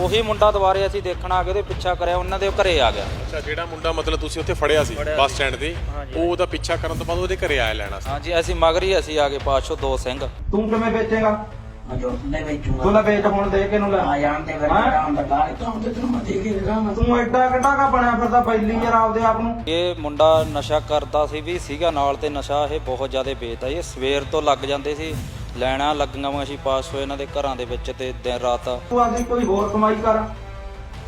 ਉਹੀ ਮੁੰਡਾ ਦੁਬਾਰੇ ਅਸੀਂ ਦੇਖਣ ਆ ਗਏ ਉਹਦੇ ਪਿੱਛਾ ਕਰਿਆ ਉਹਨਾਂ ਦੇ ਘਰੇ ਆ ਗਿਆ। ਅੱਛਾ ਜਿਹੜਾ ਮੁੰਡਾ ਮਤਲਬ ਤੁਸੀਂ ਉੱਥੇ ਫੜਿਆ ਸੀ ਬੱਸ ਸਟੈਂਡ ਤੇ ਉਹ ਉਹਦਾ ਪਿੱਛਾ ਕਰਨ ਤੋਂ ਬਾਅਦ ਉਹਦੇ ਘਰੇ ਆਇਆ ਲੈਣਾ ਸੀ ਹਾਂਜੀ ਅਸੀਂ ਮਗਰ ਹੀ ਅਸੀਂ ਆ ਗਏ ਪਾਛੋ ਦੋ ਸਿੰਘ। ਤੂੰ ਕਿਵੇਂ ਵੇਚੇਗਾ? ਜੋ ਨਹੀਂ ਵੇਚੂਗਾ। ਤੂੰ ਲੈ ਵੇਚ ਹੁਣ ਦੇ ਕੇ ਨੂੰ ਲੈ। ਆ ਜਾਣ ਤੇ ਫਿਰ ਹੈਂ? ਆਰਾਮ ਦਾ ਗਾਲ ਤਾਂ ਤੇ ਤੈਨੂੰ ਮੈਂ ਦੇ ਕੇ ਦਿਖਾਵਾਂ। ਤੂੰ ਐਡਾ ਕਿੱਡਾ ਕਾ ਬਣਿਆ ਫਿਰਦਾ ਪਹਿਲੀ ਯਾਰ ਆਪਦੇ ਆਪ ਨੂੰ। ਇਹ ਮੁੰਡਾ ਨਸ਼ਾ ਕਰਦਾ ਸੀ ਵੀ ਸੀਗਾ ਨਾਲ ਤੇ ਨਸ਼ਾ ਇਹ ਬਹੁਤ ਜ਼ਿਆਦਾ ਵੇਚਦਾ ਇਹ ਸਵੇਰ ਤੋਂ ਲੱਗ ਜਾਂਦੇ ਸੀ। ਲੈਣਾ ਲੱਗੀਆਂ ਵਾਂ ਅਸੀਂ ਪਾਸ ਹੋਏ ਇਹਨਾਂ ਦੇ ਘਰਾਂ ਦੇ ਵਿੱਚ ਤੇ ਦਿਨ ਰਾਤ। ਤੂੰ ਆਦੀ ਕੋਈ ਹੋਰ ਕਮਾਈ ਕਰ।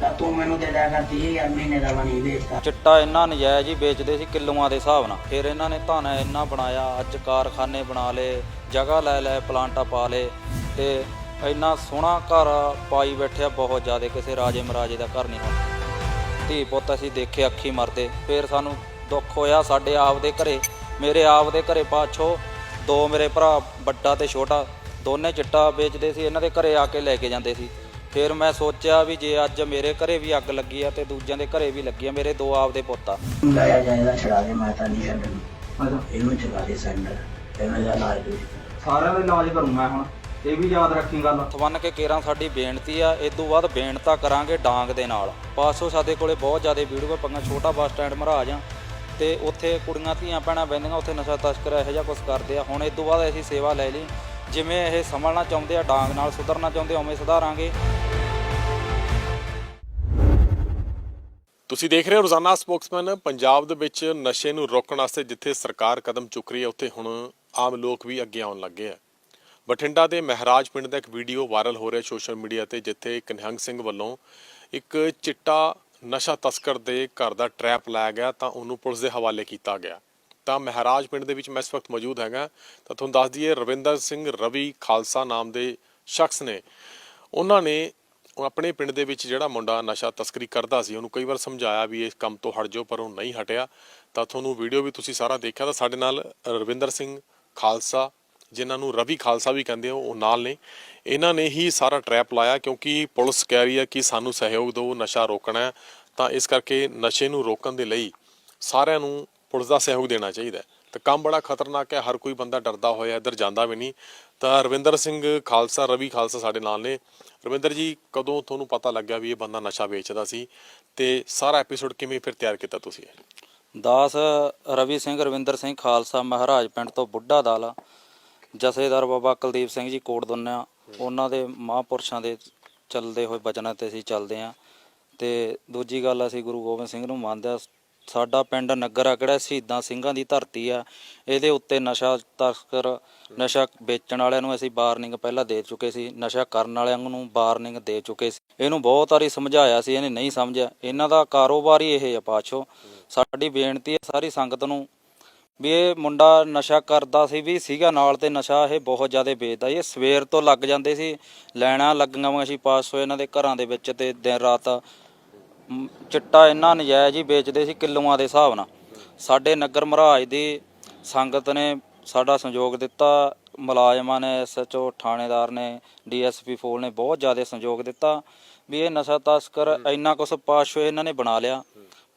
ਤਾਂ ਤੂੰ ਮੈਨੂੰ ਦੇ ਦਿਆ ਕਰ 30000 ਮਹੀਨੇ ਦਾ ਬਣੀ ਵੇਚਦਾ ਚਿੱਟਾ ਇੰਨਾ ਨਜਾਇਜ਼ ਹੀ ਵੇਚਦੇ ਸੀ ਕਿਲੋਆਂ ਦੇ ਹਿਸਾਬ ਨਾਲ। ਫਿਰ ਇਹਨਾਂ ਨੇ ਧਨ ਇੰਨਾ ਬਣਾਇਆ ਅੱਜ ਕਾਰਖਾਨੇ ਬਣਾ ਲਏ ਜਗ੍ਹਾ ਲੈ ਲੈ ਪਲਾਂਟਾਂ ਪਾ ਲਏ ਤੇ ਇੰਨਾ ਸੋਹਣਾ ਘਰ ਪਾਈ ਬੈਠਿਆ ਬਹੁਤ ਜ਼ਿਆਦਾ ਕਿਸੇ ਰਾਜੇ ਮਹਾਰਾਜੇ ਦਾ ਘਰ ਨਹੀਂ ਹੁਣ ਧੀ ਪੁੱਤ ਅਸੀਂ ਦੇਖੇ ਅੱਖੀ ਮਰਦੇ। ਫਿਰ ਸਾਨੂੰ ਦੁੱਖ ਹੋਇਆ ਸਾਡੇ ਆਪ ਦੇ ਘਰੇ। ਮੇਰੇ ਆਪ ਦੇ ਘਰੇ ਪਾਛੋ ਦੋ ਮੇਰੇ ਭਰਾ ਵੱਡਾ ਤੇ ਛੋਟਾ ਦੋਨੇ ਚਿੱਟਾ ਵੇਚਦੇ ਸੀ ਇਹਨਾਂ ਦੇ ਘਰੇ ਆ ਕੇ ਲੈ ਕੇ ਜਾਂਦੇ ਸੀ। ਫਿਰ ਮੈਂ ਸੋਚਿਆ ਵੀ ਜੇ ਅੱਜ ਮੇਰੇ ਘਰੇ ਵੀ ਅੱਗ ਲੱਗੀ ਆ ਤੇ ਦੂਜਿਆਂ ਦੇ ਘਰੇ ਵੀ ਲੱਗੀ ਆ ਮੇਰੇ ਦੋ ਆਪ ਦੇ ਪੁੱਤ ਆ। ਲਾਇਆ ਛੜਾ ਦੇ ਮੈਂ ਤਾਂ ਨਹੀਂ ਛੱਡਣੀ ਅੱਛਾ ਇਹਨੂੰ ਚਲਾ ਦੇ ਸੈਂਟਰ ਇਹਨਾਂ ਦਾ ਇਲਾਜ ਦੇ ਸਾਰਿਆਂ ਦਾ ਇਲਾਜ ਕਰੂੰ ਮੈਂ ਹੁਣ ਇਹ ਵੀ ਯਾਦ ਰੱਖੀ ਗੱਲ। ਤਵੰਨ ਕੇ ਕੇਰਾਂ ਸਾਡੀ ਬੇਨਤੀ ਆ ਇਸ ਤੋਂ ਬਾਅਦ ਬੇਨਤਾ ਕਰਾਂਗੇ ਡਾਂਗ ਦੇ ਨਾਲ। ਪਾਸੋਂ ਸਾਡੇ ਕੋਲੇ ਬਹੁਤ ਜ਼ਿਆਦਾ ਵੀਡੀਓ ਪੰਗਾ ਛੋਟਾ ਬੱਸ ਸਟੈਂਡ ਮਹਾਰਾਜ ਆ। ਤੇ ਉੱਥੇ ਕੁੜੀਆਂ, ਧੀਆਂ, ਭੈਣਾਂ ਬੈੰਦੀਆਂ ਉੱਥੇ ਨਸ਼ਾ ਤਸਕਰ ਇਹੋ ਜਿਹਾ ਕੁਝ ਕਰਦੇ ਆ। ਹੁਣ ਇਸ ਤੋਂ ਬਾਅਦ ਅਸੀਂ ਸੇਵਾ ਲੈ ਲਈ। ਜਿਵੇਂ ਇਹ ਸੰਭਲਣਾ ਚਾਹੁੰਦੇ ਆ, ਡਾਂਗ ਨਾਲ ਸੁਧਰਨਾ ਚਾਹੁੰਦੇ ਉਵੇਂ ਸੁਧਾਰਾਂਗੇ। ਤੁਸੀਂ ਦੇਖ ਰਹੇ ਹੋ ਰੋਜ਼ਾਨਾ ਸਪੋਕਸਮੈਨ। ਪੰਜਾਬ ਦੇ ਵਿੱਚ ਨਸ਼ੇ ਨੂੰ ਰੋਕਣ ਵਾਸਤੇ ਜਿੱਥੇ ਸਰਕਾਰ ਕਦਮ ਚੁੱਕ ਰਹੀ ਹੈ, ਉੱਥੇ ਹੁਣ ਆਮ ਲੋਕ ਵੀ ਅੱਗੇ ਆਉਣ ਲੱਗੇ ਆ। ਬਠਿੰਡਾ ਦੇ ਮਹਿਰਾਜ ਪਿੰਡ ਦਾ ਇੱਕ ਵੀਡੀਓ ਵਾਇਰਲ ਹੋ ਰਿਹਾ ਸੋਸ਼ਲ ਮੀਡੀਆ ਤੇ, ਜਿੱਥੇ ਇੱਕ ਸਿੰਘ ਵੱਲੋਂ ਇੱਕ ਚਿੱਟਾ ਨਸ਼ਾ ਤਸਕਰ ਦੇ ਘਰ ਦਾ ਟਰੈਪ ਲਾਇਆ ਗਿਆ ਤਾਂ ਉਹਨੂੰ ਪੁਲਿਸ ਦੇ ਹਵਾਲੇ ਕੀਤਾ ਗਿਆ। ਤਾਂ ਮਹਿਰਾਜ ਪਿੰਡ ਦੇ ਵਿੱਚ ਮੈਂ ਇਸ ਵਕਤ ਮੌਜੂਦ ਹੈਗਾ। ਤਾਂ ਤੁਹਾਨੂੰ ਦੱਸ ਦਈਏ, ਰਵਿੰਦਰ ਸਿੰਘ ਰਵੀ ਖਾਲਸਾ ਨਾਮ ਦੇ ਸ਼ਖਸ ਨੇ। ਉਹਨਾਂ ਨੇ ਆਪਣੇ ਪਿੰਡ ਦੇ ਵਿੱਚ ਜਿਹੜਾ ਮੁੰਡਾ ਨਸ਼ਾ ਤਸਕਰੀ ਕਰਦਾ ਸੀ, ਉਹਨੂੰ ਕਈ ਵਾਰ ਸਮਝਾਇਆ ਵੀ ਇਸ ਕੰਮ ਤੋਂ ਹਟ ਜਾਓ, ਪਰ ਉਹ ਨਹੀਂ ਹਟਿਆ। ਤਾਂ ਤੁਹਾਨੂੰ ਵੀਡੀਓ ਵੀ ਤੁਸੀਂ ਸਾਰਾ ਦੇਖਿਆ, ਤਾਂ ਸਾਡੇ ਨਾਲ ਰਵਿੰਦਰ ਸਿੰਘ ਖਾਲਸਾ, ਜਿਨ੍ਹਾਂ ਨੂੰ ਰਵੀ ਖਾਲਸਾ ਵੀ ਕਹਿੰਦੇ ਹੋ ਉਹ ਨਾਲ ਨੇ। ਇਹਨਾਂ ਨੇ ਹੀ ਸਾਰਾ ਟਰੈਪ ਲਾਇਆ ਕਿਉਂਕਿ ਪੁਲਿਸ ਕਹਿ ਰਹੀ ਹੈ ਕਿ ਸਾਨੂੰ ਸਹਿਯੋਗ ਦਿਓ, ਨਸ਼ਾ ਰੋਕਣਾ ਤਾਂ ਇਸ ਕਰਕੇ ਨਸ਼ੇ ਨੂੰ ਰੋਕਣ ਦੇ ਲਈ ਸਾਰਿਆਂ ਨੂੰ ਪੁਲਿਸ ਦਾ ਸਹਿਯੋਗ ਦੇਣਾ ਚਾਹੀਦਾ ਹੈ। ਤਾਂ ਕੰਮ ਬੜਾ ਖਤਰਨਾਕ ਹੈ, ਹਰ ਕੋਈ ਬੰਦਾ ਡਰਦਾ ਹੋਇਆ, ਇੱਧਰ ਜਾਂਦਾ ਵੀ ਨਹੀਂ। ਤਾਂ ਰਵਿੰਦਰ ਸਿੰਘ ਖਾਲਸਾ, ਰਵੀ ਖਾਲਸਾ ਸਾਡੇ ਨਾਲ ਨੇ। ਰਵਿੰਦਰ ਜੀ, ਕਦੋਂ ਤੁਹਾਨੂੰ ਪਤਾ ਲੱਗਿਆ ਵੀ ਇਹ ਬੰਦਾ ਨਸ਼ਾ ਵੇਚਦਾ ਸੀ? ਤੇ ਸਾਰਾ ਐਪੀਸੋਡ ਕਿਵੇਂ ਫਿਰ ਤਿਆਰ ਕੀਤਾ ਤੁਸੀਂ? ਦਾਸ, ਰਵੀ ਸਿੰਘ, ਰਵਿੰਦਰ ਸਿੰਘ ਖਾਲਸਾ, ਮਹਾਰਾਜ ਪਿੰਡ ਤੋਂ ਬੁੱਢਾ ਦਾਲਾ। ਜਥੇਦਾਰ ਬਾਬਾ ਕੁਲਦੀਪ ਸਿੰਘ ਜੀ ਕੋਟ ਦੁੰਨਿਆ। ਉਹਨਾਂ ਦੇ ਮਹਾਂਪੁਰਸ਼ਾਂ ਦੇ ਚੱਲਦੇ ਹੋਏ ਬਚਨਾਂ ਤੇ ਅਸੀਂ ਚੱਲਦੇ ਆਂ ਤੇ ਦੂਜੀ ਗੱਲ ਅਸੀਂ ਗੁਰੂ ਗੋਬਿੰਦ ਸਿੰਘ ਨੂੰ ਮੰਨਦੇ ਆ, ਸਾਡਾ ਪਿੰਡ ਨਗਰ ਆ, ਕਿਹੜਾ ਸ਼ਹੀਦਾਂ ਸਿੰਘਾਂ ਦੀ ਧਰਤੀ ਆ, ਇਹਦੇ ਉੱਤੇ ਨਸ਼ਾ ਤਸਕਰ, ਨਸ਼ਾ ਵੇਚਣ ਵਾਲਿਆਂ ਨੂੰ ਅਸੀਂ ਵਾਰਨਿੰਗ ਪਹਿਲਾਂ ਦੇ ਚੁੱਕੇ ਸੀ, ਨਸ਼ਾ ਕਰਨ ਵਾਲਿਆਂ ਨੂੰ ਵਾਰਨਿੰਗ ਦੇ ਚੁੱਕੇ ਸੀ। ਇਹਨੂੰ ਬਹੁਤ ਵਾਰੀ ਸਮਝਾਇਆ ਸੀ, ਇਹਨੇ ਨਹੀਂ ਸਮਝਿਆ। ਇਹਨਾਂ ਦਾ ਕਾਰੋਬਾਰ ਹੀ ਇਹ ਆ ਪਾਛੋ। ਸਾਡੀ ਬੇਨਤੀ ਹੈ ਸਾਰੀ ਸੰਗਤ ਨੂੰ ਵੀ ਇਹ ਮੁੰਡਾ ਨਸ਼ਾ ਕਰਦਾ ਸੀ ਵੀ ਸੀਗਾ ਨਾਲ ਤੇ ਨਸ਼ਾ ਇਹ ਬਹੁਤ ਜ਼ਿਆਦਾ ਵੇਚਦਾ ਇਹ ਸਵੇਰ ਤੋਂ ਲੱਗ ਜਾਂਦੇ ਸੀ, ਲੈਣਾ ਲੱਗੀਆਂ ਵਾਂ ਅਸੀਂ ਪਾਸ ਹੋਏ ਇਹਨਾਂ ਦੇ ਘਰਾਂ ਦੇ ਵਿੱਚ ਤੇ ਦਿਨ ਰਾਤ ਮ, ਚਿੱਟਾ ਇੰਨਾ ਨਜਾਇਜ਼ ਹੀ ਵੇਚਦੇ ਸੀ ਕਿਲੋਆਂ ਦੇ ਹਿਸਾਬ ਨਾਲ। ਸਾਡੇ ਨਗਰ ਮਹਾਰਾਜ ਦੀ ਸੰਗਤ ਨੇ ਸਾਡਾ ਸਹਿਯੋਗ ਦਿੱਤਾ ਮੁਲਾਜ਼ਮਾਂ ਨੇ ਐਸਐਚਓ ਥਾਣੇਦਾਰ ਨੇ ਡੀਐਸਪੀ ਫੋਲ ਨੇ ਬਹੁਤ ਜ਼ਿਆਦਾ ਸਹਿਯੋਗ ਦਿੱਤਾ ਵੀ ਇਹ ਨਸ਼ਾ ਤਸਕਰ ਇੰਨਾ ਕੁਛ ਪਾਸ਼ ਇਹਨਾਂ ਨੇ ਬਣਾ ਲਿਆ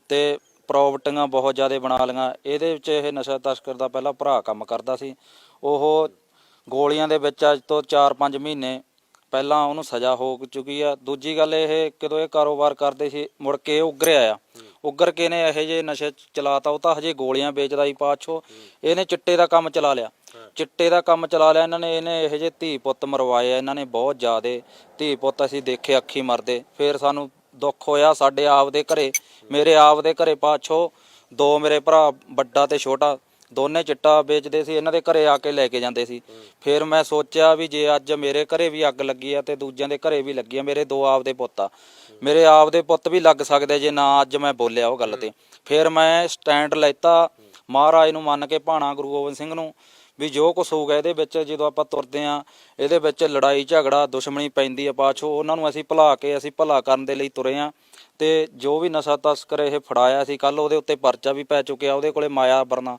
ਤੇ ਪ੍ਰਾਪਰਟੀਆਂ ਬਹੁਤ ਜ਼ਿਆਦਾ ਬਣਾ ਲਈਆਂ। ਇਹਦੇ ਵਿੱਚ ਇਹ ਨਸ਼ਾ ਤਸਕਰ ਦਾ ਪਹਿਲਾ ਭਰਾ ਕੰਮ ਕਰਦਾ ਸੀ। ਉਹ ਗੋਲੀਆਂ ਦੇ ਵਿੱਚ ਅੱਜ ਤੋਂ 4-5 ਮਹੀਨੇ ਪਹਿਲਾਂ ਉਹਨੂੰ ਸਜ਼ਾ ਹੋ ਚੁੱਕੀ ਆ। ਦੂਜੀ ਗੱਲ ਇਹ ਕਿਦੋਂ ਇਹ ਕਾਰੋਬਾਰ ਕਰਦੇ ਸੀ, ਮੁੜ ਕੇ ਇਹ ਉੱਗਰਿਆ ਆ। ਉੱਗਰ ਕੇ ਨੇ ਇਹੋ ਜਿਹੇ ਨਸ਼ੇ ਚਲਾਤਾ, ਉਹ ਤਾਂ ਹਜੇ ਗੋਲੀਆਂ ਵੇਚਦਾ ਹੀ ਪਾਛੋ। ਇਹਨੇ ਚਿੱਟੇ ਦਾ ਕੰਮ ਚਲਾ ਲਿਆ। ਚਿੱਟੇ ਦਾ ਕੰਮ ਚਲਾ ਲਿਆ, ਇਹਨਾਂ ਨੇ ਇਹਨੇ ਇਹੋ ਜਿਹੇ ਧੀ ਪੁੱਤ ਮਰਵਾਏ ਆ। ਇਹਨਾਂ ਨੇ ਬਹੁਤ ਜ਼ਿਆਦੇ ਧੀ ਪੁੱਤ ਅਸੀਂ ਦੇਖੇ ਅੱਖੀ ਮਰਦੇ। ਫਿਰ ਸਾਨੂੰ ਦੁੱਖ ਹੋਇਆ ਸਾਡੇ ਆਪ ਦੇ ਘਰੇ। ਮੇਰੇ ਆਪ ਦੇ ਘਰੇ ਪਾਛੋ, ਦੋ ਮੇਰੇ ਭਰਾ ਵੱਡਾ ਤੇ ਛੋਟਾ। ਦੋਨੇ ਚਿੱਟਾ ਵੇਚਦੇ ਸੀ ਇਹਨਾਂ ਦੇ ਘਰੇ ਆ ਕੇ ਲੈ ਕੇ ਜਾਂਦੇ ਸੀ। ਫਿਰ ਮੈਂ ਸੋਚਿਆ ਵੀ ਜੇ ਅੱਜ ਮੇਰੇ ਘਰੇ ਵੀ ਅੱਗ ਲੱਗੀ ਆ ਤੇ ਦੂਜਿਆਂ ਦੇ ਘਰੇ ਵੀ ਲੱਗੀ ਆ ਮੇਰੇ ਦੋ ਆਪ ਦੇ ਪੁੱਤ ਆ। ਮੇਰੇ ਆਪ ਦੇ ਪੁੱਤ ਵੀ ਲੱਗ ਸਕਦੇ ਜੇ ਨਾ ਅੱਜ ਮੈਂ ਬੋਲਿਆ ਉਹ ਗੱਲ ਤੇ। ਫਿਰ ਮੈਂ ਸਟੈਂਡ ਲੈਤਾ ਮਹਾਰਾਜ ਨੂੰ ਮੰਨ ਕੇ ਭਾਣਾ ਗੁਰੂ ਗੋਬਿੰਦ ਸਿੰਘ ਨੂੰ ਵੀ ਜੋ ਕੁਛ ਹੋਊਗਾ ਇਹਦੇ ਵਿੱਚ ਜਦੋਂ ਆਪਾਂ ਤੁਰਦੇ ਆ ਇਹਦੇ ਵਿੱਚ ਲੜਾਈ ਝਗੜਾ ਦੁਸ਼ਮਣੀ ਪੈਂਦੀ ਆ ਪਾਛੋ ਉਹਨਾਂ ਨੂੰ ਅਸੀਂ ਭੁਲਾ ਕੇ ਅਸੀਂ ਭਲਾ ਕਰਨ ਦੇ ਲਈ ਤੁਰੇ ਆ। ਤੇ ਜੋ ਵੀ ਨਸ਼ਾ ਤਸਕਰ ਇਹ ਫੜਾਇਆ ਸੀ ਕੱਲ ਉਹਦੇ ਉੱਤੇ ਪਰਚਾ ਵੀ ਪੈ ਚੁੱਕਿਆ ਉਹਦੇ ਕੋਲੇ ਮਾਇਆ ਵਰਨਾ।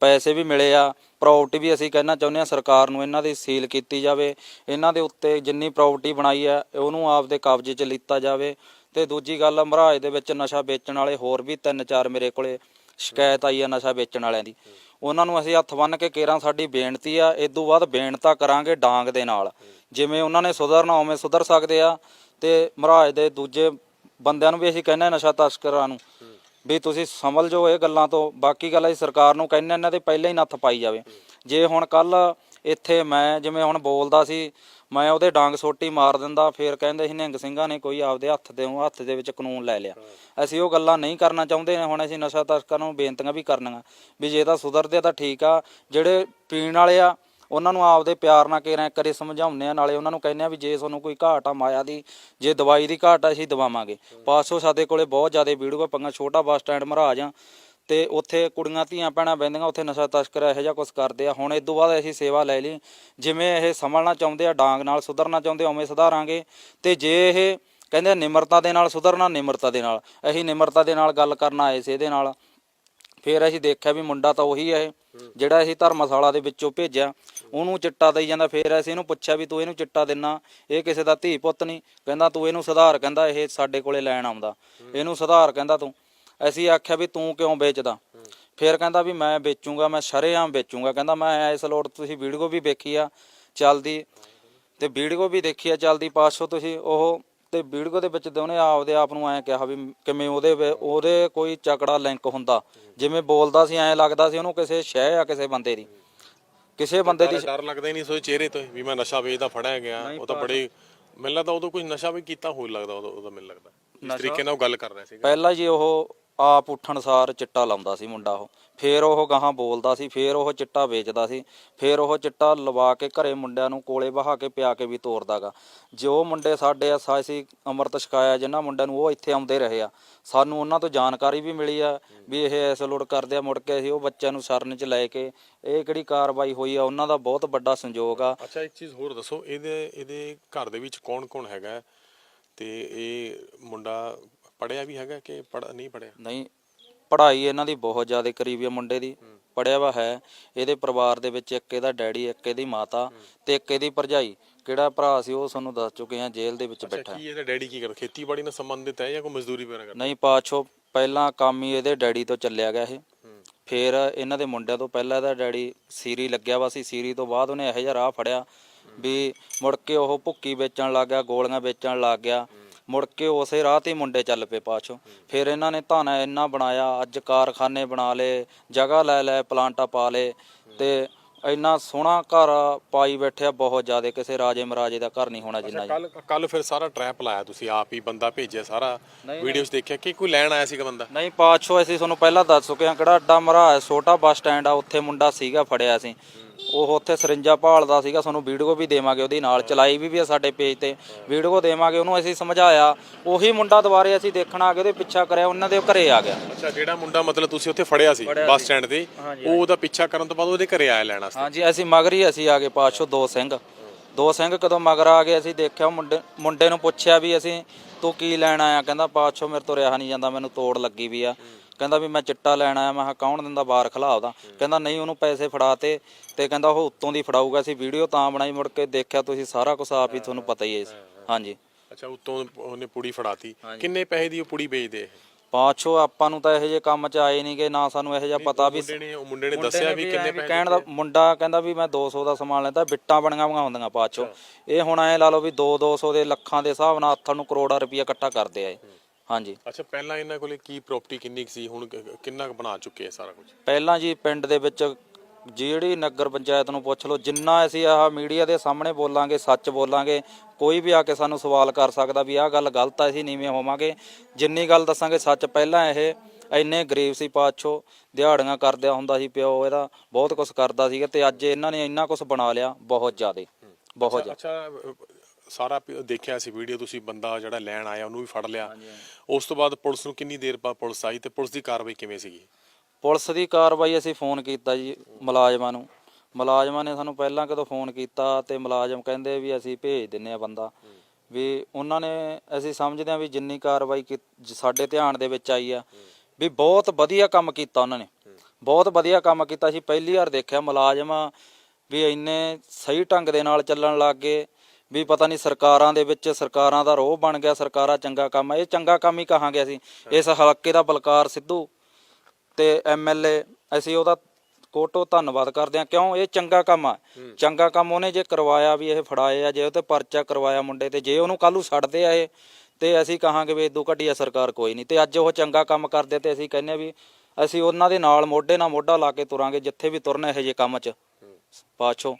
ਪੈਸੇ ਵੀ ਮਿਲੇ ਆ ਪ੍ਰਾਪਰਟੀ ਵੀ ਅਸੀਂ ਕਹਿਣਾ ਚਾਹੁੰਦੇ ਆ ਸਰਕਾਰ ਨੂੰ ਇਹਨਾਂ ਦੀ ਸੀਲ ਕੀਤੀ ਜਾਵੇ, ਇਹਨਾਂ ਦੇ ਉੱਤੇ ਜਿੰਨੀ ਪ੍ਰਾਪਰਟੀ ਬਣਾਈ ਆ ਉਹਨੂੰ ਆਪਦੇ ਕਬਜ਼ੇ 'ਚ ਲਿੱਤਾ ਜਾਵੇ ਤੇ ਦੂਜੀ ਗੱਲ ਮਹਾਰਾਜ ਦੇ ਵਿੱਚ ਨਸ਼ਾ ਵੇਚਣ ਵਾਲੇ ਹੋਰ ਵੀ ਤਿੰਨ ਚਾਰ ਮੇਰੇ ਕੋਲੇ ਸ਼ਿਕਾਇਤ ਆਈ ਆ ਨਸ਼ਾ ਵੇਚਣ ਵਾਲਿਆਂ ਦੀ। ਉਹਨਾਂ ਨੂੰ ਅਸੀਂ ਹੱਥ ਬੰਨ ਕੇ ਕੇਰਾਂ, ਸਾਡੀ ਬੇਨਤੀ ਆ ਇਸ ਤੋਂ ਬਾਅਦ ਬੇਨਤਾ ਕਰਾਂਗੇ ਡਾਂਗ ਦੇ ਨਾਲ। ਜਿਵੇਂ ਉਹਨਾਂ ਨੇ ਸੁਧਰਨਾ, ਉਵੇਂ ਸੁਧਰ ਸਕਦੇ ਆ ਤੇ ਮਹਾਰਾਜ ਦੇ ਦੂਜੇ ਬੰਦਿਆਂ ਨੂੰ ਵੀ ਅਸੀਂ ਕਹਿੰਦੇ ਹਾਂ ਨਸ਼ਾ ਤਸਕਰਾਂ ਨੂੰ। ਵੀ ਤੁਸੀਂ ਸੰਭਲ ਜਾਓ ਇਹ ਗੱਲਾਂ ਤੋਂ। ਬਾਕੀ ਗੱਲ ਅਸੀਂ ਸਰਕਾਰ ਨੂੰ ਕਹਿੰਦੇ ਹਾਂ ਇਹਨਾਂ ਤੇ ਪਹਿਲਾਂ ਹੀ ਨੱਥ ਪਾਈ ਜਾਵੇ। ਜੇ ਹੁਣ ਕੱਲ ਇੱਥੇ ਮੈਂ ਜਿਵੇਂ ਹੁਣ ਬੋਲਦਾ ਸੀ, ਮੈਂ ਉਹਦੇ ਡਾਂਗ ਸੋਟੀ ਮਾਰ ਦਿੰਦਾ, ਫੇਰ ਕਹਿੰਦੇ ਸੀ, ਨਿਹੰਗ ਸਿੰਘਾਂ ਨੇ ਕੋਈ ਆਪਦੇ ਹੱਥ ਦੇ ਹੱਥ ਦੇ ਵਿੱਚ ਕਾਨੂੰਨ ਲੈ ਲਿਆ। ਅਸੀਂ ਉਹ ਗੱਲਾਂ ਨਹੀਂ ਕਰਨਾ ਚਾਹੁੰਦੇ, ਹੁਣ ਅਸੀਂ ਨਸ਼ਾ ਤਸਕਰਾਂ ਨੂੰ ਬੇਨਤੀਆਂ ਵੀ ਕਰਨੀਆਂ। ਵੀ ਜੇ ਤਾਂ ਸੁਧਰਦੇ ਤਾਂ ਠੀਕ ਆ, ਜਿਹੜੇ ਪੀਣ ਵਾਲੇ ਆ ਉਹਨਾਂ ਨੂੰ ਆਪਦੇ ਪਿਆਰ ਨਾਲ ਕਿਰਿਆ ਕਰੇ ਸਮਝਾਉਂਦੇ ਆ ਨਾਲੇ ਉਹਨਾਂ ਨੂੰ ਕਹਿੰਦੇ ਆ ਵੀ ਜੇ ਤੁਹਾਨੂੰ ਕੋਈ ਘਾਟ ਆ ਮਾਇਆ ਦੀ ਜੇ ਦਵਾਈ ਦੀ ਘਾਟ ਆ ਅਸੀਂ ਦਵਾਵਾਂਗੇ। ਪਾਸੋਂ ਸਾਡੇ ਕੋਲੇ ਬਹੁਤ ਜ਼ਿਆਦਾ ਵੀਡੀਓ ਪੰਗਾ ਛੋਟਾ ਬੱਸ ਸਟੈਂਡ ਮਹਾਰਾਜ ਆ ਤੇ ਉੱਥੇ ਕੁੜੀਆਂ ਧੀਆਂ ਭੈਣਾਂ ਬੈੰਦੀਆਂ ਉੱਥੇ ਨਸ਼ਾ ਤਸਕਰ ਇਹੋ ਜਿਹਾ ਕੁਝ ਕਰਦੇ ਆ। ਹੁਣ ਇਸ ਤੋਂ ਬਾਅਦ ਅਸੀਂ ਸੇਵਾ ਲੈ ਲਈ ਜਿਵੇਂ ਇਹ ਸੰਭਲਣਾ ਚਾਹੁੰਦੇ ਆ ਡਾਂਗ ਨਾਲ ਸੁਧਰਨਾ ਚਾਹੁੰਦੇ ਆ, ਉਵੇਂ ਸੁਧਾਰਾਂਗੇ। ਤੇ ਜੇ ਇਹ ਕਹਿੰਦੇ ਆ ਨਿਮਰਤਾ ਦੇ ਨਾਲ ਸੁਧਰਨਾ ਨਿਮਰਤਾ ਦੇ ਨਾਲ। ਅਸੀਂ ਨਿਮਰਤਾ ਦੇ ਨਾਲ ਗੱਲ ਕਰਨ ਆਏ ਸੀ ਇਹਦੇ ਨਾਲ। ਫਿਰ ਅਸੀਂ ਦੇਖਿਆ ਵੀ ਮੁੰਡਾ ਤਾਂ ਉਹੀ ਹੈ ਜਿਹੜਾ ਅਸੀਂ ਧਰਮਸ਼ਾਲਾ ਦੇ ਵਿੱਚੋਂ ਭੇਜਿਆ। ਉਹਨੂੰ ਚਿੱਟਾ ਦੇਈ ਜਾਂਦਾ, ਫੇਰ ਅਸੀਂ ਇਹਨੂੰ ਪੁੱਛਿਆ ਵੀ ਤੂੰ ਇਹਨੂੰ ਚਿੱਟਾ ਦਿੰਨਾ, ਇਹ ਕਿਸੇ ਦਾ ਧੀ ਪੁੱਤ ਨਹੀਂ ਕਹਿੰਦਾ ਤੂੰ ਇਹਨੂੰ ਸੁਧਾਰ, ਕਹਿੰਦਾ ਇਹ ਸਾਡੇ ਕੋਲੇ ਲੈਣ ਆਉਂਦਾ, ਇਹਨੂੰ ਸੁਧਾਰ, ਕਹਿੰਦਾ ਤੂੰ। ਅਸੀਂ ਆਖਿਆ ਵੀ ਤੂੰ ਕਿਉਂ ਵੇਚਦਾ? ਫਿਰ ਕਹਿੰਦਾ ਵੀ ਮੈਂ ਵੇਚੂੰਗਾ, ਮੈਂ ਸ਼ਰੇਆਮ ਵੇਚੂੰਗਾ, ਕਹਿੰਦਾ ਮੈਂ ਇਸ ਲੋੜ ਤੁਸੀਂ ਵੀਡੀਓ ਵੀ ਵੇਖੀ ਆ, ਚੱਲਦੀ। ਤੇ ਵੀਡੀਓ ਵੀ ਦੇਖੀ ਆ, ਚੱਲਦੀ ਪਾਸੋਂ ਤੁਸੀਂ ਉਹ, ਤੇ ਵੀਡੀਓ ਦੇ ਵਿੱਚ ਤੇ ਉਹਨੇ ਆਪਦੇ ਆਪ ਨੂੰ ਐਂ ਕਿਹਾ ਵੀ ਕਿਵੇਂ ਉਹਦੇ ਵੇ- ਉਹਦੇ ਕੋਈ ਚੱਕੜਾ ਲਿੰਕ ਹੁੰਦਾ। ਜਿਵੇਂ ਬੋਲਦਾ ਸੀ, ਐਂ ਲੱਗਦਾ ਸੀ ਉਹਨੂੰ ਕਿਸੇ ਸ਼ਹਿ ਆ ਕਿਸੇ ਬੰਦੇ ਦੀ। ਕਿਸੇ ਬੰਦੇ ਦੀ ਡਰ- ਲੱਗਦਾ ਹੀ ਨਹੀਂ ਸੋਏ ਚਿਹਰੇ ਤੋਂ ਹੀ ਵੀ ਮੈਂ ਨਸ਼ਾ ਵੇਚਦਾ ਫੜਿਆ ਗਿਆ ਉਹ ਤਾਂ ਬੜੇ ਮੈਨੂੰ ਲੱਗਦਾ ਉਦੋਂ ਕੁਝ ਨਸ਼ਾ ਵੀ ਕੀਤਾ ਹੋਈ ਲੱਗਦਾ ਉਦੋਂ ਉਦੋਂ ਮੈਨੂੰ ਲੱਗਦਾ। ਇਸ ਤਰੀਕੇ ਨਾਲ ਉਹ ਗੱਲ ਕਰ ਰਿਹਾ ਸੀਗਾ। ਪਹਿਲਾਂ ਜੀ ਉਹ ਆਪ ਉੱਠਣ ਸਾਰ ਚਿੱਟਾ ਲਾਉਂਦਾ ਸੀ ਮੁੰਡਾ ਉਹ। ਫੇਰ ਉਹ ਗਾਹਾਂ ਬੋਲਦਾ ਸੀ ਫੇਰ ਉਹ ਚਿੱਟਾ ਵੇਚਦਾ ਸੀ ਫੇਰ ਉਹ ਚਿੱਟਾ ਲਵਾ ਕੇ ਘਰੇ ਮੁੰਡਿਆਂ ਨੂੰ ਕੋਲੇ ਬਹਾ ਕੇ ਪਿਆ ਕੇ ਵੀ ਤੋਰਦਾਗਾ ਜੋ ਮੁੰਡੇ ਸਾਡੇ ਆ ਸਾਸੀ ਅੰਮ੍ਰਿਤ ਛਕਾਇਆ ਜਿਨ੍ਹਾਂ ਮੁੰਡਿਆਂ ਨੂੰ ਉਹ ਇੱਥੇ ਆਉਂਦੇ ਰਹੇ ਆ ਸਾਨੂੰ ਉਹਨਾਂ ਤੋਂ ਜਾਣਕਾਰੀ ਵੀ ਮਿਲੀ ਆ ਵੀ ਇਹ ਐਸ ਲੋਡ ਕਰਦੇ ਆ ਮੁੜ ਕੇ ਅਸੀਂ ਉਹ ਬੱਚਿਆਂ ਨੂੰ ਸ਼ਰਨ 'ਚ ਲੈ ਕੇ ਇਹ ਕਿਹੜੀ ਕਾਰਵਾਈ ਹੋਈ ਆ ਉਹਨਾਂ ਦਾ ਬਹੁਤ ਵੱਡਾ ਸੰਯੋਗ ਆ। ਅੱਛਾ ਇੱਕ ਚੀਜ਼ ਹੋਰ ਦੱਸੋ ਇਹਦੇ ਇਹਦੇ ਘਰ ਦੇ ਵਿੱਚ ਕੌਣ ਕੌਣ ਹੈਗਾ? ਤੇ ਇਹ ਮੁੰਡਾ ਪੜਿਆ ਵੀ ਹੈਗਾ ਕਿ ਪੜ ਨਹੀਂ ਪੜਿਆ ਨਹੀਂ ਪੜ੍ਹਾਈ ਇਹਨਾਂ ਦੀ ਬਹੁਤ ਜ਼ਿਆਦਾ ਕਰੀਬੀ ਆ ਮੁੰਡੇ ਦੀ ਪੜਿਆ ਵਾ ਹੈ। ਇਹਦੇ ਪਰਿਵਾਰ ਦੇ ਵਿੱਚ ਇੱਕ ਇਹਦਾ ਡੈਡੀ ਇੱਕ ਇਹਦੀ ਮਾਤਾ ਤੇ ਇੱਕ ਇਹਦੀ ਭਰਜਾਈ। ਕਿਹੜਾ ਭਰਾ ਸੀ ਉਹ ਤੁਹਾਨੂੰ ਦੱਸ ਚੁੱਕੇ ਆ ਜੇਲ੍ਹ ਦੇ ਵਿੱਚ ਬੈਠਾ। ਕੀ ਇਹਦਾ ਡੈਡੀ ਕੀ ਕਰਦਾ ਖੇਤੀਬਾੜੀ ਨਾਲ ਸੰਬੰਧਿਤ ਹੈ ਜਾਂ ਕੋਈ ਮਜ਼ਦੂਰੀ ਵਗੈਰਾ ਕਰਦਾ? ਨਹੀਂ ਪਾਛੋ ਪਹਿਲਾਂ ਕੰਮ ਹੀ ਇਹਦੇ ਡੈਡੀ ਤੋਂ ਚੱਲਿਆ ਗਿਆ ਇਹ। ਫਿਰ ਇਹਨਾਂ ਦੇ ਮੁੰਡਿਆਂ ਤੋਂ ਪਹਿਲਾਂ ਇਹਦਾ ਡੈਡੀ ਸੀਰੀ ਲੱਗਿਆ ਵਾ ਸੀ। ਸੀਰੀ ਤੋਂ ਬਾਅਦ ਉਹਨੇ ਇਹੋ ਜਿਹਾ ਰਾਹ ਫੜਿਆ ਵੀ ਮੁੜ ਕੇ ਉਹ ਭੁੱਕੀ ਵੇਚਣ ਲੱਗ ਗਿਆ ਗੋਲੀਆਂ ਵੇਚਣ ਲੱਗ ਗਿਆ। ਮੁੜ ਕੇ ਉਸੇ ਰਾਹ ਤੇ ਹੀ ਮੁੰਡੇ ਚੱਲ ਪਏ ਪਾਛੋ। ਫਿਰ ਇਹਨਾਂ ਨੇ ਧਾਨਾ ਇੰਨਾ ਬਣਾਇਆ ਅੱਜ ਕਾਰਖਾਨੇ ਬਣਾ ਲਏ ਜਗ੍ਹਾ ਲੈ ਲੈ ਪਲਾਂਟਾਂ ਪਾ ਲਏ ਤੇ ਇੰਨਾ ਸੋਹਣਾ ਘਰ ਪਾਈ ਬੈਠਿਆ ਬਹੁਤ ਜ਼ਿਆਦਾ ਕਿਸੇ ਰਾਜੇ ਮਹਾਰਾਜੇ ਦਾ ਘਰ ਨਹੀਂ ਹੋਣਾ ਜਿੰਨਾ ਜੀ ਕੱਲ ਕੱਲ ਫਿਰ ਸਾਰਾ ਟਰੈਪ ਲਾਇਆ ਤੁਸੀਂ ਆਪ ਹੀ ਬੰਦਾ ਭੇਜਿਆ ਸਾਰਾ ਵੀਡੀਓਜ਼ ਦੇਖਿਆ ਕਿ ਕੋਈ ਲੈਣ ਆਇਆ ਸੀਗਾ ਬੰਦਾ? ਨਹੀਂ ਪਾਛੋ ਅਸੀਂ ਤੁਹਾਨੂੰ ਪਹਿਲਾਂ ਦੱਸ ਚੁੱਕੇ ਹਾਂ ਕਿਹੜਾ ਅੱਡਾ ਮਹਾਰਾਜ ਛੋਟਾ ਬੱਸ ਸਟੈਂਡ ਆ ਉੱਥੇ ਮੁੰਡਾ ਸੀਗਾ ਫੜਿਆ ਸੀ ਉਹ ਉੱਥੇ ਸਰਿੰਜਾ ਭਾਲਦਾ ਸੀਗਾ ਤੁਹਾਨੂੰ ਵੀਡੀਓ ਵੀ ਦੇਵਾਂਗੇ ਉਹਦੀ ਨਾਲ ਚਲਾਈ ਵੀ ਵੀ ਆ ਸਾਡੇ ਪੇਜ ਤੇ। ਵੀਡੀਓ ਦੇਵਾਂਗੇ ਉਹਨੂੰ ਅਸੀਂ ਸਮਝਾਇਆ। ਉਹੀ ਮੁੰਡਾ ਦੁਬਾਰੇ ਅਸੀਂ ਦੇਖਣ ਆ ਗਏ ਉਹਦੇ ਪਿੱਛਾ ਕਰਿਆ ਉਹਨਾਂ ਦੇ ਘਰੇ ਆ ਗਿਆ। ਅੱਛਾ ਜਿਹੜਾ ਮੁੰਡਾ ਮਤਲਬ ਤੁਸੀਂ ਉੱਥੇ ਫੜਿਆ ਸੀ ਬੱਸ ਸਟੈਂਡ ਤੇ ਉਹ ਉਹਦਾ ਪਿੱਛਾ ਕਰਨ ਤੋਂ ਬਾਅਦ ਉਹਦੇ ਘਰੇ ਆਇਆ ਲੈਣ ਵਾਸਤੇ? ਹਾਂਜੀ ਅਸੀਂ ਮਗਰ ਹੀ ਅਸੀਂ ਆ ਗਏ ਪਾਛੋ ਦੋ ਸਿੰਘ। ਦੋ ਸਿੰਘ ਕਦੋਂ ਮਗਰ ਆ ਗਏ ਅਸੀਂ ਦੇਖਿਆ ਮੁੰਡੇ ਮੁੰਡੇ ਨੂੰ ਪੁੱਛਿਆ ਵੀ ਅਸੀਂ ਤੂੰ ਕੀ ਲੈਣ ਆਇਆ? ਕਹਿੰਦਾ ਪਾਛੋ ਮੇਰੇ ਤੋਂ ਰਿਹਾ ਨਹੀਂ ਜਾਂਦਾ ਮੈਨੂੰ ਤੋੜ ਲੱਗੀ ਵੀ ਆ। ਕਹਿੰਦਾ ਵੀ ਮੈਂ ਚਿੱਟਾ ਲੈਣ ਆਇਆ ਮੈਂ ਕਿਹਾ ਕੌਣ ਦਿੰਦਾ ਬਾਹਰ ਖਲਾਵਦਾ ਕਹਿੰਦਾ ਨਹੀਂ ਉਹਨੂੰ ਪੈਸੇ ਫੜਾਤੇ ਤੇ ਕਹਿੰਦਾ ਉਹ ਉੱਤੋਂ ਦੀ ਫੜਾਊਗਾ ਅਸੀਂ ਵੀਡੀਓ ਤਾਂ ਬਣਾਈ ਮੁੜ ਕੇ ਦੇਖਿਆ ਤੁਸੀਂ ਸਾਰਾ ਕੁਝ ਆਪ ਹੀ ਤੁਹਾਨੂੰ ਪਤਾ ਹੀ ਹੈ ਹਾਂਜੀ। ਅੱਛਾ ਉਤੋਂ ਉਹਨੇ ਪੁੜੀ ਫੜਾਤੀ। ਕਿੰਨੇ ਪੈਸੇ ਦੀ ਉਹ ਪੁੜੀ ਵੇਚਦੇ ਇਹ? ਪਾਛੋ ਆਪਾਂ ਨੂੰ ਤਾਂ ਇਹੋ ਜਿਹੇ ਕੰਮ 'ਚ ਆਏ ਨਹੀਂਗੇ ਨਾ ਸਾਨੂੰ ਇਹੋ ਜਿਹਾ ਪਤਾ ਵੀ ਮੁੰਡੇ ਨੇ ਉਹ ਮੁੰਡੇ ਨੇ ਮੁੰਡੇ ਦੱਸਿਆ ਵੀ ਕਿੰਨੇ ਪੈਸੇ ਕਹਿਣ ਦਾ ਮੁੰਡਾ ਕਹਿੰਦਾ ਵੀ ਮੈਂ 200 ਦਾ ਸਮਾਨ ਲੈਂਦਾ ਬਿੱਟਾਂ ਬਣੀਆਂ ਬਣੀਆਂ ਹੁੰਦੀਆਂ ਪਾਛੋ। ਇਹ ਹੁਣ ਐ ਲਾ ਲਓ ਵੀ 2 200 ਦੇ ਲੱਖਾਂ ਦੇ ਹਿਸਾਬ ਨਾਲ ਹੱਥਾਂ ਨੂੰ ਕਰੋੜਾਂ ਰੁਪਈਆ ਇਕੱਠਾ ਕਰਦੇ ਆ ਇਹ। ਹਾਂਜੀ। ਅੱਛਾ ਪਹਿਲਾਂ ਇਹਨਾਂ ਕੋਲੇ ਕੀ ਪ੍ਰਾਪਰਟੀ ਕਿੰਨੀ ਕੁ ਸੀ? ਹੁਣ ਕਿ- ਕਿੰਨਾ ਕੁ ਬਣਾ ਚੁੱਕੇ ਆ ਸਾਰਾ ਕੁਝ ਪਹਿਲਾਂ ਜੀ ਪਿੰਡ ਦੇ ਵਿੱਚ ਜਿਹੜੀ ਨਗਰ ਪੰਚਾਇਤ ਨੂੰ ਪੁੱਛ ਲਓ ਜਿੰਨਾ ਅਸੀਂ ਆਹ ਮੀਡੀਆ ਦੇ ਸਾਹਮਣੇ ਬੋਲਾਂਗੇ ਸੱਚ ਬੋਲਾਂਗੇ ਕੋਈ ਵੀ ਆ ਕੇ ਸਾਨੂੰ ਸਵਾਲ ਕਰ ਸਕਦਾ ਵੀ ਆਹ ਗੱਲ ਗਲਤ ਆ ਅਸੀਂ ਨੀਵੇਂ ਹੋਵਾਂਗੇ। ਜਿੰਨੀ ਗੱਲ ਦੱਸਾਂਗੇ ਸੱਚ ਪਹਿਲਾਂ ਇਹ ਇੰਨੇ ਗਰੀਬ ਸੀ ਪਾਛੋ ਦਿਹਾੜੀਆਂ ਕਰਦਿਆ ਹੁੰਦਾ ਸੀ ਪਿਓ ਇਹਦਾ ਬਹੁਤ ਕੁਝ ਕਰਦਾ ਸੀਗਾ ਤੇ ਅੱਜ ਇਹਨਾਂ ਨੇ ਇੰਨਾ ਕੁਝ ਬਣਾ ਲਿਆ ਬਹੁਤ ਜ਼ਿਆਦੇ ਬਹੁਤ ਜ਼ਿਆਦਾ। ਅੱਛਾ ਅ, ਸਾਰਾ ਪ- ਦੇਖਿਆ ਸੀ ਵੀਡੀਓ ਤੁਸੀਂ ਬੰਦਾ ਜਿਹੜਾ ਲੈਣ ਆਇਆ ਉਹਨੂੰ ਵੀ ਫੜ ਲਿਆ। ਉਸ ਤੋਂ ਬਾਅਦ ਪੁਲਿਸ ਨੂੰ ਕਿੰਨੀ ਦੇਰ ਬਾਅਦ ਪੁਲਿਸ ਆਈ ਤੇ ਪੁਲਿਸ ਦੀ ਕਾਰਵਾਈ ਕਿਵੇਂ ਸੀਗੀ? ਪੁਲਿਸ ਦੀ ਕਾਰਵਾਈ ਅਸੀਂ ਫੋਨ ਕੀਤਾ ਜੀ ਮੁਲਾਜ਼ਮਾਂ ਨੂੰ। ਮੁਲਾਜ਼ਮਾਂ ਨੇ ਸਾਨੂੰ ਪਹਿਲਾਂ ਕਦੋਂ ਫੋਨ ਕੀਤਾ ਤੇ ਮੁਲਾਜ਼ਮ ਕਹਿੰਦੇ ਵੀ ਅਸੀਂ ਭੇਜ ਦਿੰਨੇ ਆ ਬੰਦਾ। ਵੀ ਉਹਨਾਂ ਨੇ ਅਸੀਂ ਸਮਝਦੇ ਹਾਂ ਵੀ ਜਿੰਨੀ ਕਾਰਵਾਈ ਕੀ- ਜ- ਸਾਡੇ ਧਿਆਨ ਦੇ ਵਿੱਚ ਆਈ ਆ। ਵੀ ਬਹੁਤ ਵਧੀਆ ਕੰਮ ਕੀਤਾ ਉਹਨਾਂ ਨੇ। ਬਹੁਤ ਵਧੀਆ ਕੰਮ ਕੀਤਾ। ਸੀ ਪਹਿਲੀ ਵਾਰ ਦੇਖਿਆ ਮੁਲਾਜ਼ਮ ਵੀ ਇੰਨੇ ਸਹੀ ਢੰਗ ਦੇ ਨਾਲ ਚੱਲਣ ਲੱਗ ਗਏ। ਵੀ ਪਤਾ ਨਹੀਂ ਸਰਕਾਰਾਂ ਦੇ ਵਿੱਚ ਸਰਕਾਰਾਂ ਦਾ ਰੋਹ ਬਣ ਗਿਆ ਸਰਕਾਰਾਂ ਚੰਗਾ ਕੰਮ ਇਹ ਚੰਗਾ ਕੰਮ ਹੀ ਕਹਾਂਗੇ ਅਸੀਂ। ਇਸ ਹਲਕੇ ਦਾ ਬਲਕਾਰ ਸਿੱਧੂ ਤੇ ਐਮਐਲਏ ਅਸੀਂ ਉਹਦਾ ਕੋਟੋ ਧੰਨਵਾਦ ਕਰਦੇ ਆ ਕਿਉਂ? ਇਹ ਚੰਗਾ ਕੰਮ ਆ। ਚੰਗਾ ਕੰਮ ਉਹਨੇ ਜੇ ਕਰਵਾਇਆ ਵੀ ਇਹ ਫੜਾਏ ਆ ਜੇ ਉਹ ਤੇ ਪਰਚਾ ਕਰਵਾਇਆ ਮੁੰਡੇ ਤੇ ਜੇ ਉਹਨੂੰ ਕੱਲ ਛੱਡਦੇ ਆ ਇਹ ਤੇ ਅਸੀਂ ਕਹਾਂਗੇ ਵੀ ਇਦੋਂ ਘਟੀਆ ਸਰਕਾਰ ਕੋਈ ਨਹੀਂ। ਤੇ ਅੱਜ ਉਹ ਚੰਗਾ ਕੰਮ ਕਰਦੇ ਤੇ ਅਸੀਂ ਕਹਿੰਨੇ ਵੀ ਅਸੀਂ ਉਹਨਾਂ ਦੇ ਨਾਲ ਮੋਢੇ ਨਾਲ ਮੋਢਾ ਲਾ ਕੇ ਤੁਰਾਂਗੇ ਜਿੱਥੇ ਵੀ ਤੁਰਨਾ ਇਹੋ ਜਿਹੇ ਕੰਮ 'ਚ। ਪਾਛੋ।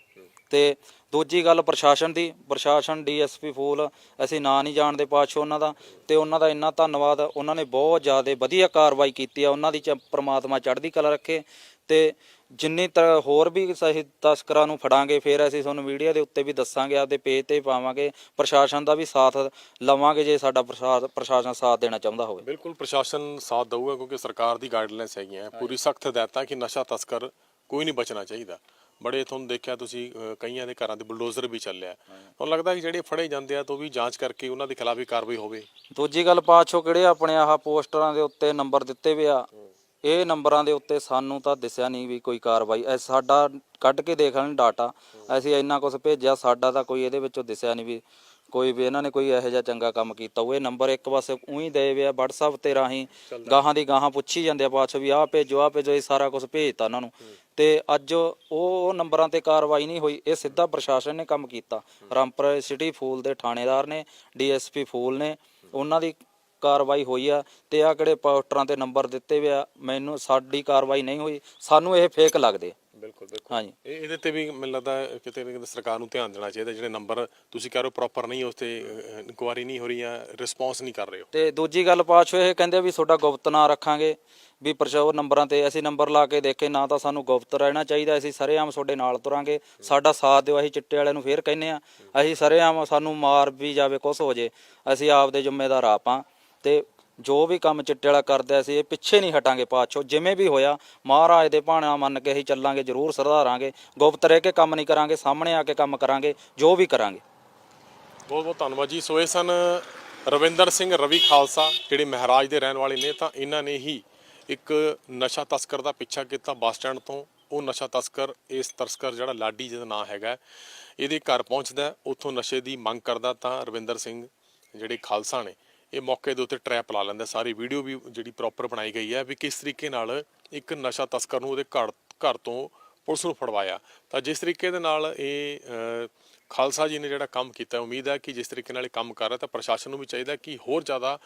ਤੇ ਦੂਜੀ ਗੱਲ ਪ੍ਰਸ਼ਾਸਨ ਦੀ, ਪ੍ਰਸ਼ਾਸਨ, ਡੀਐਸਪੀ ਫੂਲ, ਅਸੀਂ ਨਾਂ ਨਹੀਂ ਜਾਣਦੇ ਪਾਛੋ ਉਹਨਾਂ ਦਾ ਤੇ ਉਹਨਾਂ ਦਾ ਇੰਨਾ ਧੰਨਵਾਦ, ਉਹਨਾਂ ਨੇ ਬਹੁਤ ਜ਼ਿਆਦਾ ਵਧੀਆ ਕਾਰਵਾਈ ਕੀਤੀ ਆ, ਉਹਨਾਂ ਦੀ ਚ ਪ੍ਰਮਾਤਮਾ ਚੜ੍ਹਦੀ ਕਲਾ ਰੱਖੇ ਤੇ ਜਿੰਨੀ ਤਰ੍ਹਾਂ ਹੋਰ ਵੀ ਸਹੀ ਤਸਕਰਾਂ ਨੂੰ ਫੜਾਂਗੇ, ਫਿਰ ਅਸੀਂ ਤੁਹਾਨੂੰ ਮੀਡੀਆ ਦੇ ਉੱਤੇ ਵੀ ਦੱਸਾਂਗੇ, ਆਪਦੇ ਪੇਜ ਤੇ ਪਾਵਾਂਗੇ, ਪ੍ਰਸ਼ਾਸਨ ਦਾ ਵੀ ਸਾਥ ਲਵਾਂਗੇ ਜੇ ਸਾਡਾ ਪ੍ਰਸ਼ਾ- ਪ੍ਰਸ਼ਾਸਨ ਸਾਥ ਦੇਣਾ ਚਾਹੁੰਦਾ ਹੋਵੇ। ਬਿਲਕੁਲ ਪ੍ਰਸ਼ਾਸਨ ਸਾਥ ਦਊਗਾ ਕਿਉਂਕਿ ਸਰਕਾਰ ਦੀ ਗਾਈਡਲਾਈਨਸ ਹੈਗੀਆਂ, ਪੂਰੀ ਸਖਤ ਹਦਾਇਤਾਂ ਕਿ ਨਸ਼ਾ ਤਸਕਰ ਕੋਈ ਨਹੀਂ ਬਚਣਾ ਚਾਹੀਦਾ। ਬੜੇ ਤੁਹਾਨੂੰ ਦੇਖਿਆ ਤੁਸੀਂ ਅਹ, ਕਈਆਂ ਦੇ ਘਰਾਂ ਦੇ ਬੁਲਡੋਜ਼ਰ ਵੀ ਚੱਲਿਆ। ਤੁਹਾਨੂੰ ਲੱਗਦਾ ਕਿ ਜਿਹੜੇ ਫੜੇ ਜਾਂਦੇ ਆ ਤਾਂ ਉਹ ਵੀ ਜਾਂਚ ਕਰਕੇ ਉਹਨਾਂ ਦੇ ਖਿਲਾਫ ਵੀ ਕਾਰਵਾਈ ਹੋਵੇ? ਦੂਜੀ ਗੱਲ ਪਾਛੋ ਕਿਹੜੇ ਆਪਣੇ ਆਹ ਪੋਸਟਰਾਂ ਦੇ ਉੱਤੇ ਨੰਬਰ ਦਿੱਤੇ ਵੇ ਆ? ਇਹ ਨੰਬਰਾਂ ਦੇ ਉੱਤੇ ਸਾਨੂੰ ਤਾਂ ਦਿਸਿਆ ਨਹੀਂ ਵੀ ਕੋਈ ਕਾਰਵਾਈ। ਐ ਸਾਡਾ ਕੱਢ ਕੇ ਦੇਖ ਲੈਣ ਡਾਟਾ। ਅਸੀਂ ਇੰਨਾ ਕੁਝ ਭੇਜਿਆ ਸਾਡਾ ਤਾਂ ਕੋਈ ਇਹਦੇ ਵਿੱਚੋਂ ਦਿਸਿਆ ਨਹੀਂ ਵੀ ਕੋਈ ਵੀ ਇਹਨਾਂ ਨੇ ਕੋਈ ਇਹੋ ਜਿਹਾ ਚੰਗਾ ਕੰਮ ਕੀਤਾ ਉਹ ਇਹ ਨੰਬਰ ਇੱਕ ਪਾਸੇ ਉਹੀ ਦੇ ਵੇ ਆ WhatsApp ਤੇ ਰਾਹੀਂ ਗਾਹਾਂ ਦੀ ਗਾਹਾਂ ਪੁੱਛੀ ਜਾਂਦੇ ਆ ਪਾਛੋ ਵੀ ਆਹ ਭੇਜੋ ਆਹ ਭੇਜੋ ਇਹ ਸਾਰਾ ਕੁਝ ਭੇਜਤਾ ਉਹਨਾਂ ਨੂੰ। ਤੇ ਅੱਜ ਉਹ ਉਹ ਨੰਬਰਾਂ ਤੇ ਕਾਰਵਾਈ ਨਹੀਂ ਹੋਈ। ਇਹ ਸਿੱਧਾ ਪ੍ਰਸ਼ਾਸਨ ਨੇ ਕੰਮ ਕੀਤਾ। ਰਾਮਪੁਰ ਸਿਟੀ ਫੂਲ ਦੇ ਥਾਣੇਦਾਰ ਨੇ ਡੀਐਸਪੀ ਫੂਲ ਨੇ। ਉਹਨਾਂ ਦੀ ਕਾਰਵਾਈ ਹੋਈ ਆ ਤੇ ਆ ਕਿਹੜੇ ਪੋਸਟਰਾਂ ਤੇ ਨੰਬਰ ਦਿੱਤੇ ਵੇ ਆ ਮੈਨੂੰ ਸਾਡੀ ਕਾਰਵਾਈ ਨਹੀਂ ਹੋਈ ਸਾਨੂੰ ਇਹ ਫੇਕ ਲੱਗਦੇ ਆ। ਬਿਲਕੁਲ ਬਿਲਕੁਲ। ਹਾਂਜੀ। ਇਹ ਇਹਦੇ ਤੇ ਵੀ ਮੈਨੂੰ ਲੱਗਦਾ ਕਿਤੇ ਨਾ ਕਿਤੇ ਸਰਕਾਰ ਨੂੰ ਧਿਆਨ ਦੇਣਾ ਚਾਹੀਦਾ ਜਿਹੜੇ ਨੰਬਰ ਤੁਸੀਂ ਕਹਿ ਰਹੇ ਹੋ ਪ੍ਰੋਪਰ ਨਹੀਂ ਉਸ ਤੇ ਇਨਕੁਆਰੀ ਨਹੀਂ ਹੋ ਰਹੀ ਜਾਂ ਰਿਸਪੌਂਸ ਨਹੀਂ ਕਰ ਰਹੇ ਹੋ ਤੇ ਦੂਜੀ ਗੱਲ ਪਾਛੋ ਇਹ ਕਹਿੰਦੇ ਵੀ ਤੁਹਾਡਾ ਗੁਪਤ ਨਾਂ ਰੱਖਾਂਗੇ ਵੀ ਪ੍ਰਸ਼ਾਵਰ ਨੰਬਰਾਂ ਤੇ ਅਸੀਂ ਨੰਬਰ ਲਾ ਕੇ ਦੇਖੇ ਨਾ ਤਾਂ ਸਾਨੂੰ ਗੁਪਤ ਰਹਿਣਾ ਚਾਹੀਦਾ ਅਸੀਂ ਸਰੇਆਮ ਤੁਹਾਡੇ ਨਾਲ ਤੁਰਾਂਗੇ ਸਾਡਾ ਸਾਥ ਦਿਓ ਅਸੀਂ ਚਿੱਟੇ ਵਾਲਿਆਂ ਨੂੰ ਫੇਰ ਕਹਿੰਨੇ ਆ ਅਸੀਂ ਸਰੇਆਮ ਸਾਨੂੰ ਮਾਰ ਵੀ ਜਾਵੇ ਕੁਛ ਹੋ ਜੇ ਅਸੀਂ ਆਪਦੇ ਜ਼ਿੰਮੇਦਾਰ ਆਪਾਂ ਤੇ ਜੋ ਵੀ ਕੰਮ ਚਿੱਟੇ ਵਾਲਾ ਕਰਦਾ ਅਸੀਂ ਇਹ ਪਿੱਛੇ ਨਹੀਂ ਹਟਾਂਗੇ ਪਾਛੋ। ਜਿਵੇਂ ਵੀ ਹੋਇਆ, ਮਹਾਰਾਜ ਦੇ ਭਾਣਾ ਮੰਨ ਕੇ ਅਸੀਂ ਚੱਲਾਂਗੇ, ਜ਼ਰੂਰ ਸਰਦਾਰਾਂਗੇ ਗੁਪਤ ਰਹਿ ਕੇ ਕੰਮ ਨਹੀਂ ਕਰਾਂਗੇ, ਸਾਹਮਣੇ ਆ ਕੇ ਕੰਮ ਕਰਾਂਗੇ, ਜੋ ਵੀ ਕਰਾਂਗੇ। ਬਹੁਤ ਬਹੁਤ ਧੰਨਵਾਦ ਜੀ। ਸੋ ਇਹ ਸਨ ਰਵਿੰਦਰ ਸਿੰਘ ਰਵੀ ਖਾਲਸਾ, ਜਿਹੜੇ ਮਹਾਰਾਜ ਦੇ ਰਹਿਣ ਵਾਲੇ ਨੇ, ਤਾਂ ਇਹਨਾਂ ਨੇ ਹੀ ਇੱਕ ਨਸ਼ਾ ਤਸਕਰ ਦਾ ਪਿੱਛਾ ਕੀਤਾ ਬੱਸ ਸਟੈਂਡ ਤੋਂ। ਉਹ ਨਸ਼ਾ ਤਸਕਰ, ਇਸ ਤਸਕਰ ਜਿਹੜਾ ਲਾਡੀ ਜਿਹਦਾ ਨਾਂ ਹੈਗਾ, ਇਹਦੇ ਘਰ ਪਹੁੰਚਦਾ, ਉੱਥੋਂ ਨਸ਼ੇ ਦੀ ਮੰਗ ਕਰਦਾ ਤਾਂ ਰਵਿੰਦਰ ਸਿੰਘ, ਜਿਹੜੇ ਖਾਲਸਾ ਨੇ ਇਹ ਮੌਕੇ ਦੇ ਉੱਤੇ ਟਰੈਪ ਲਾ ਲੈਂਦਾ। ਸਾਰੀ ਵੀਡੀਓ ਵੀ ਜਿਹੜੀ ਪ੍ਰੋਪਰ ਬਣਾਈ ਗਈ ਹੈ ਵੀ ਕਿਸ ਤਰੀਕੇ ਨਾਲ ਇੱਕ ਨਸ਼ਾ ਤਸਕਰ ਨੂੰ ਉਹਦੇ ਘਰ ਘਰ ਤੋਂ ਪੁਲਿਸ ਨੂੰ ਫੜਵਾਇਆ। ਤਾਂ ਜਿਸ ਤਰੀਕੇ ਦੇ ਨਾਲ ਇਹ ਖਾਲਸਾ ਜੀ ਨੇ ਜਿਹੜਾ ਕੰਮ ਕੀਤਾ ਉਮੀਦ ਹੈ ਕਿ ਜਿਸ ਤਰੀਕੇ ਨਾਲ ਇਹ ਕੰਮ ਕਰ ਰਿਹਾ ਤਾਂ ਪ੍ਰਸ਼ਾਸਨ ਨੂੰ ਵੀ ਚਾਹੀਦਾ ਕਿ ਹੋਰ ਜ਼ਿਆਦਾ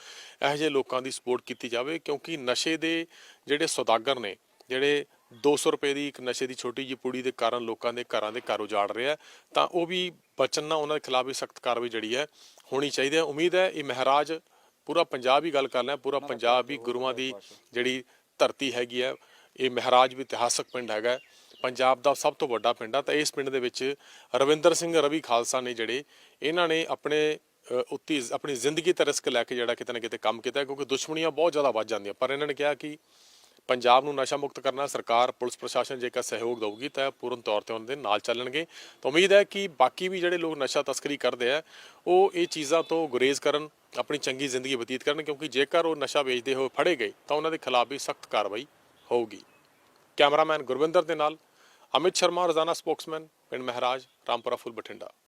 ਇਹੋ ਜਿਹੇ ਲੋਕਾਂ ਦੀ ਸਪੋਰਟ ਕੀਤੀ ਜਾਵੇ, ਕਿਉਂਕਿ ਨਸ਼ੇ ਦੇ ਜਿਹੜੇ ਸੌਦਾਗਰ ਨੇ, ਜਿਹੜੇ 200 ਰੁਪਏ ਦੀ ਇੱਕ ਨਸ਼ੇ ਦੀ ਛੋਟੀ ਜਿਹੀ ਪੁੜੀ ਦੇ ਕਾਰਨ ਲੋਕਾਂ ਦੇ ਘਰਾਂ ਦੇ ਘਰ ਉਜਾੜ ਰਿਹਾ ਤਾਂ ਉਹ ਵੀ ਬਚਨ ਨਾ ਉਹਨਾਂ ਦੇ ਖਿਲਾਫ ਵੀ ਸਖਤ ਕਾਰਵਾਈ ਜਿਹੜੀ ਹੈ ਹੋਣੀ ਚਾਹੀਦੀ ਹੈ। ਉਮੀਦ ਹੈ ਇਹ ਮਹਾਰਾਜ ਪੂਰਾ ਪੰਜਾਬ ਹੀ ਗੱਲ ਕਰ ਲਿਆ ਪੂਰਾ ਪੰਜਾਬ ਹੀ ਗੁਰੂਆਂ ਦੀ ਜਿਹੜੀ ਧਰਤੀ ਹੈਗੀ ਹੈ ਇਹ ਮਹਾਰਾਜ ਵੀ ਇਤਿਹਾਸਕ ਪਿੰਡ ਹੈਗਾ। ਪੰਜਾਬ ਦਾ ਸਭ ਤੋਂ ਵੱਡਾ ਪਿੰਡ ਆ ਤਾਂ ਇਸ ਪਿੰਡ ਦੇ ਵਿੱਚ ਰਵਿੰਦਰ ਸਿੰਘ ਰਵੀ ਖਾਲਸਾ ਨੇ ਜਿਹੜੇ ਇਹਨਾਂ ਨੇ ਆਪਣੇ ਉੱਤੀ ਆਪਣੀ ਜ਼ਿੰਦਗੀ ਤੇ ਰਿਸਕ ਲੈ ਕੇ ਜਿਹੜਾ ਕਿਤੇ ਨਾ ਕਿਤੇ ਕੰਮ ਕੀਤਾ ਕਿਉਂਕਿ ਦੁਸ਼ਮਣੀਆਂ ਬਹੁਤ ਜ਼ਿਆਦਾ ਵੱਧ ਜਾਂਦੀਆਂ। ਪਰ ਇਹਨਾਂ ਨੇ ਕਿਹਾ ਕਿ ਪੰਜਾਬ ਨੂੰ ਨਸ਼ਾ ਮੁਕਤ ਕਰਨਾ ਸਰਕਾਰ ਪੁਲਿਸ ਪ੍ਰਸ਼ਾਸਨ ਜੇਕਰ ਸਹਿਯੋਗ ਦਊਗੀ ਤਾਂ ਪੂਰਨ ਤੌਰ ਤੇ ਉਹਨਾਂ ਦੇ ਨਾਲ ਚੱਲਣਗੇ। ਤਾਂ ਉਮੀਦ ਹੈ ਕਿ ਬਾਕੀ ਵੀ ਜਿਹੜੇ ਲੋਕ ਨਸ਼ਾ ਤਸਕਰੀ ਕਰਦੇ ਆ ਉਹ ਇਹ ਚੀਜ਼ਾਂ ਤੋਂ ਗੁਰੇਜ਼ ਕਰਨ ਆਪਣੀ ਚੰਗੀ ਜ਼ਿੰਦਗੀ ਬਤੀਤ ਕਰਨ ਕਿਉਂਕਿ ਜੇਕਰ ਉਹ ਨਸ਼ਾ ਵੇਚਦੇ ਹੋਏ ਫੜੇ ਗਏ ਤਾਂ ਉਹਨਾਂ ਦੇ ਖਿਲਾਫ ਵੀ ਸਖਤ ਕਾਰਵਾਈ ਹੋਊਗੀ। ਕੈਮਰਾਮੈਨ ਗੁਰਵਿੰਦਰ ਦੇ ਨਾਲ ਅਮਿਤ ਸ਼ਰਮਾ, ਰੋਜ਼ਾਨਾ ਸਪੋਕਸਮੈਨ, ਪਿੰਡ ਮਹਾਰਾਜ, ਰਾਮਪੁਰਾ ਫੁੱਲ ਬਠਿੰਡਾ।